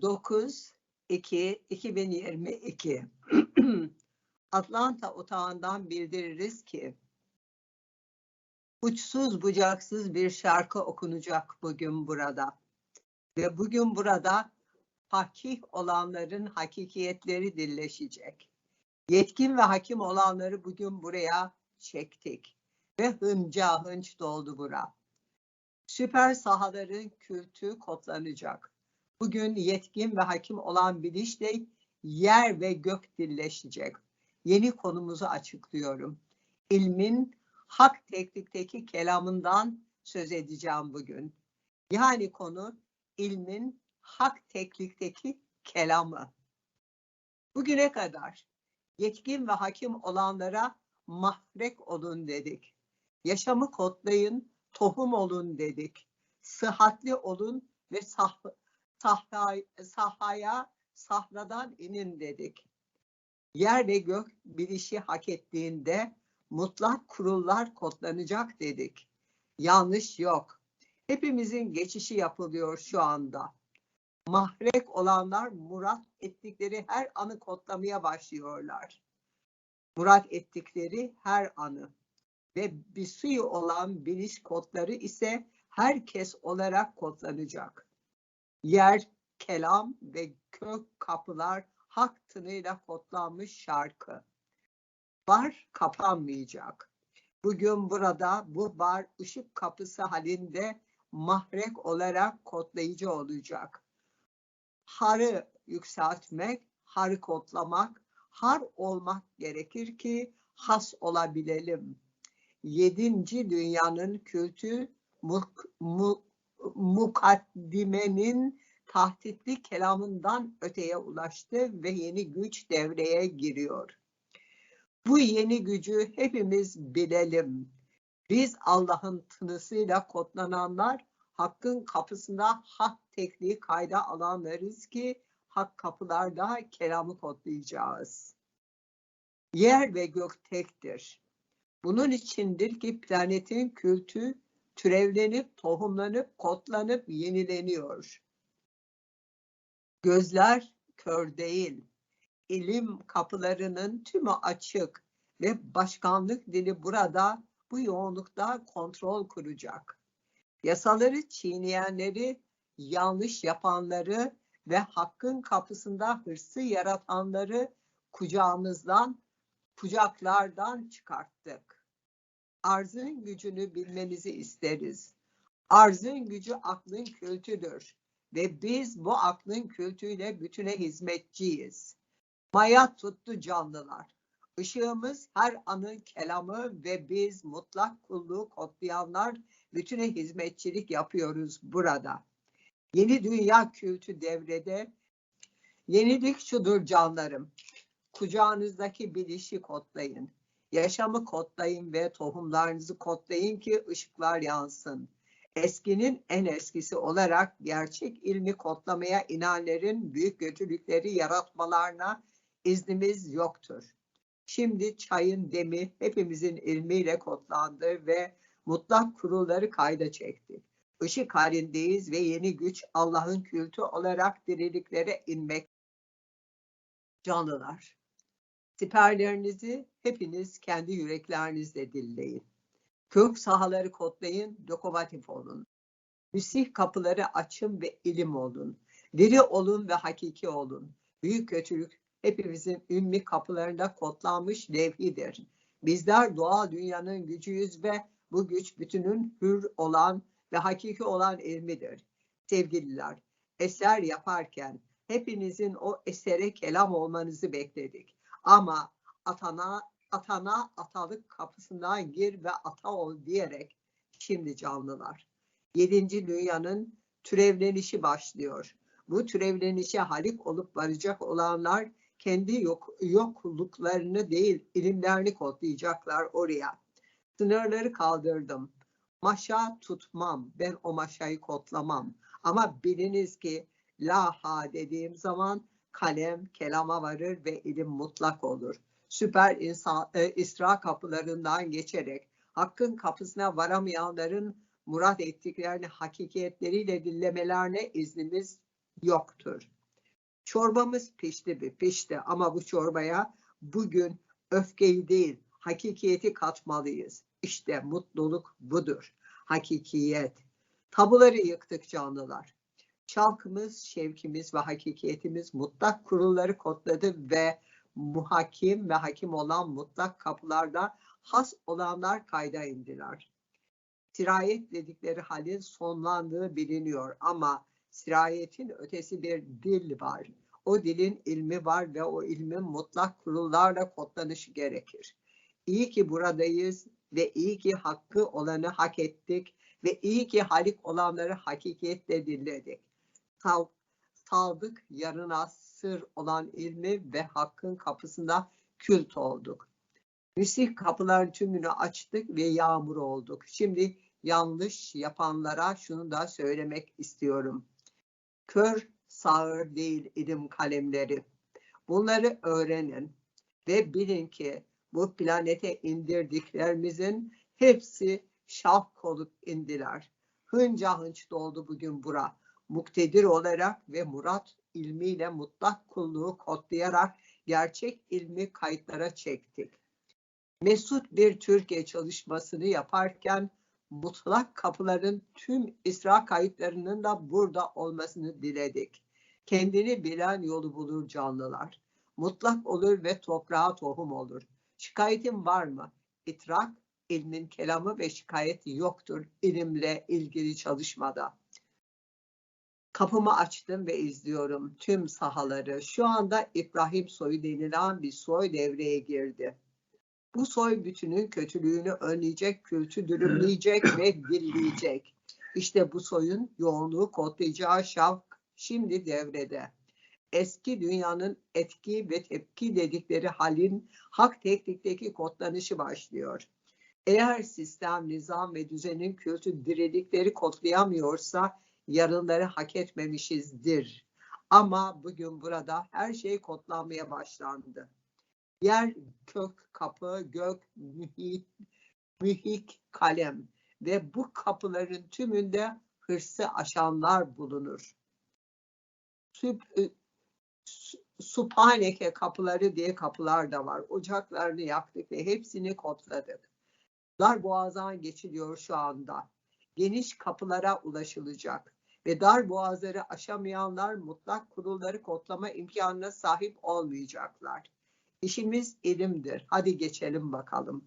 9 2 2022 Atlanta otağından bildiririz ki uçsuz bucaksız bir şarkı okunacak bugün burada. Ve bugün burada hakik olanların hakikiyetleri dilleşecek. Yetkin ve hakim olanları bugün buraya çektik. Ve hınca hınç doldu bura. Süper sahaların kültü kodlanacak. Bugün yetkin ve hakim olan bilinçle yer ve gök dilleşecek. Yeni konumuzu açıklıyorum. İlmin hak teknikteki kelamından söz edeceğim bugün. Yani konu ilmin hak teknikteki kelamı. Bugüne kadar yetkin ve hakim olanlara mahrek olun dedik. Yaşamı kodlayın, tohum olun dedik. Sıhhatli olun ve sah sahra sahaya sahradan inin dedik. Yer ve gök bilişi hak ettiğinde mutlak kurullar kodlanacak dedik. Yanlış yok. Hepimizin geçişi yapılıyor şu anda. Mahrek olanlar murat ettikleri her anı kodlamaya başlıyorlar. Murat ettikleri her anı ve bir suyu olan biliş kodları ise herkes olarak kodlanacak. Yer, kelam ve kök kapılar hak tınıyla kodlanmış şarkı. Bar kapanmayacak. Bugün burada bu bar ışık kapısı halinde mahrek olarak kodlayıcı olacak. Harı yükseltmek, harı kodlamak, har olmak gerekir ki has olabilelim. Yedinci dünyanın kültü muk, mu, mukaddimenin tahtitli kelamından öteye ulaştı ve yeni güç devreye giriyor. Bu yeni gücü hepimiz bilelim. Biz Allah'ın tınısıyla kodlananlar hakkın kapısında hak tekniği kayda alanlarız ki hak kapılarda kelamı kodlayacağız. Yer ve gök tektir. Bunun içindir ki planetin kültü türevlenip, tohumlanıp, kodlanıp yenileniyor. Gözler kör değil. İlim kapılarının tümü açık ve başkanlık dili burada bu yoğunlukta kontrol kuracak. Yasaları çiğneyenleri, yanlış yapanları ve hakkın kapısında hırsı yaratanları kucağımızdan, kucaklardan çıkarttık. Arzın gücünü bilmenizi isteriz. Arzın gücü aklın kültüdür ve biz bu aklın kültüyle bütüne hizmetçiyiz. Maya tuttu canlılar. Işığımız her anın kelamı ve biz mutlak kulluğu kodlayanlar bütüne hizmetçilik yapıyoruz burada. Yeni dünya kültü devrede. Yenilik şudur canlarım. Kucağınızdaki bilişi kodlayın. Yaşamı kodlayın ve tohumlarınızı kodlayın ki ışıklar yansın. Eskinin en eskisi olarak gerçek ilmi kodlamaya inanların büyük kötülükleri yaratmalarına iznimiz yoktur. Şimdi çayın demi hepimizin ilmiyle kodlandı ve mutlak kurulları kayda çekti. Işık halindeyiz ve yeni güç Allah'ın kültü olarak diriliklere inmek. Canlılar, siperlerinizi hepiniz kendi yüreklerinizle dilleyin. Kök sahaları kodlayın, dokovatif olun. Müsih kapıları açın ve ilim olun. Diri olun ve hakiki olun. Büyük kötülük hepimizin ümmi kapılarında kodlanmış levhidir. Bizler doğal dünyanın gücüyüz ve bu güç bütünün hür olan ve hakiki olan ilmidir. Sevgililer, eser yaparken hepinizin o esere kelam olmanızı bekledik. Ama atana atana atalık kapısından gir ve ata ol diyerek şimdi canlılar. Yedinci dünyanın türevlenişi başlıyor. Bu türevlenişe halik olup varacak olanlar kendi yok, yokluklarını değil ilimlerini kodlayacaklar oraya. Sınırları kaldırdım. Maşa tutmam. Ben o maşayı kodlamam. Ama biliniz ki laha dediğim zaman kalem kelama varır ve ilim mutlak olur süper insan, e, isra kapılarından geçerek hakkın kapısına varamayanların murat ettiklerini hakikiyetleriyle dinlemelerine iznimiz yoktur. Çorbamız pişti mi? Pişti ama bu çorbaya bugün öfkeyi değil, hakikiyeti katmalıyız. İşte mutluluk budur. Hakikiyet. Tabuları yıktık canlılar. Çalkımız, şevkimiz ve hakikiyetimiz mutlak kurulları kodladı ve muhakim ve hakim olan mutlak kapılarda has olanlar kayda indiler. Sirayet dedikleri halin sonlandığı biliniyor ama sirayetin ötesi bir dil var. O dilin ilmi var ve o ilmin mutlak kurullarla kodlanışı gerekir. İyi ki buradayız ve iyi ki hakkı olanı hak ettik ve iyi ki halik olanları hakikiyetle dinledik. Sal, saldık yarına sır olan ilmi ve hakkın kapısında kült olduk. Müsih kapıların tümünü açtık ve yağmur olduk. Şimdi yanlış yapanlara şunu da söylemek istiyorum. Kör sağır değil ilim kalemleri. Bunları öğrenin ve bilin ki bu planete indirdiklerimizin hepsi şaf olup indiler. Hınca hınç doldu bugün bura. Muktedir olarak ve murat ilmiyle mutlak kulluğu kodlayarak gerçek ilmi kayıtlara çektik. Mesut bir Türkiye çalışmasını yaparken mutlak kapıların tüm İsra kayıtlarının da burada olmasını diledik. Kendini bilen yolu bulur canlılar. Mutlak olur ve toprağa tohum olur. Şikayetin var mı? İtrak, ilmin kelamı ve şikayet yoktur ilimle ilgili çalışmada. Kapımı açtım ve izliyorum tüm sahaları. Şu anda İbrahim soyu denilen bir soy devreye girdi. Bu soy bütünün kötülüğünü önleyecek, kültü dürümleyecek ve dilleyecek. İşte bu soyun yoğunluğu kodlayacağı şavk şimdi devrede. Eski dünyanın etki ve tepki dedikleri halin hak teknikteki kodlanışı başlıyor. Eğer sistem, nizam ve düzenin kültü dirilikleri kodlayamıyorsa yarınları hak etmemişizdir. Ama bugün burada her şey kodlanmaya başlandı. Yer kök kapı, gök mühit, mühik kalem ve bu kapıların tümünde hırsı aşanlar bulunur. Süp, Suphaneke kapıları diye kapılar da var. Ocaklarını yaktık ve hepsini kodladık. Dar boğazdan geçiliyor şu anda. Geniş kapılara ulaşılacak ve dar boğazları aşamayanlar mutlak kurulları kodlama imkanına sahip olmayacaklar. İşimiz ilimdir. Hadi geçelim bakalım.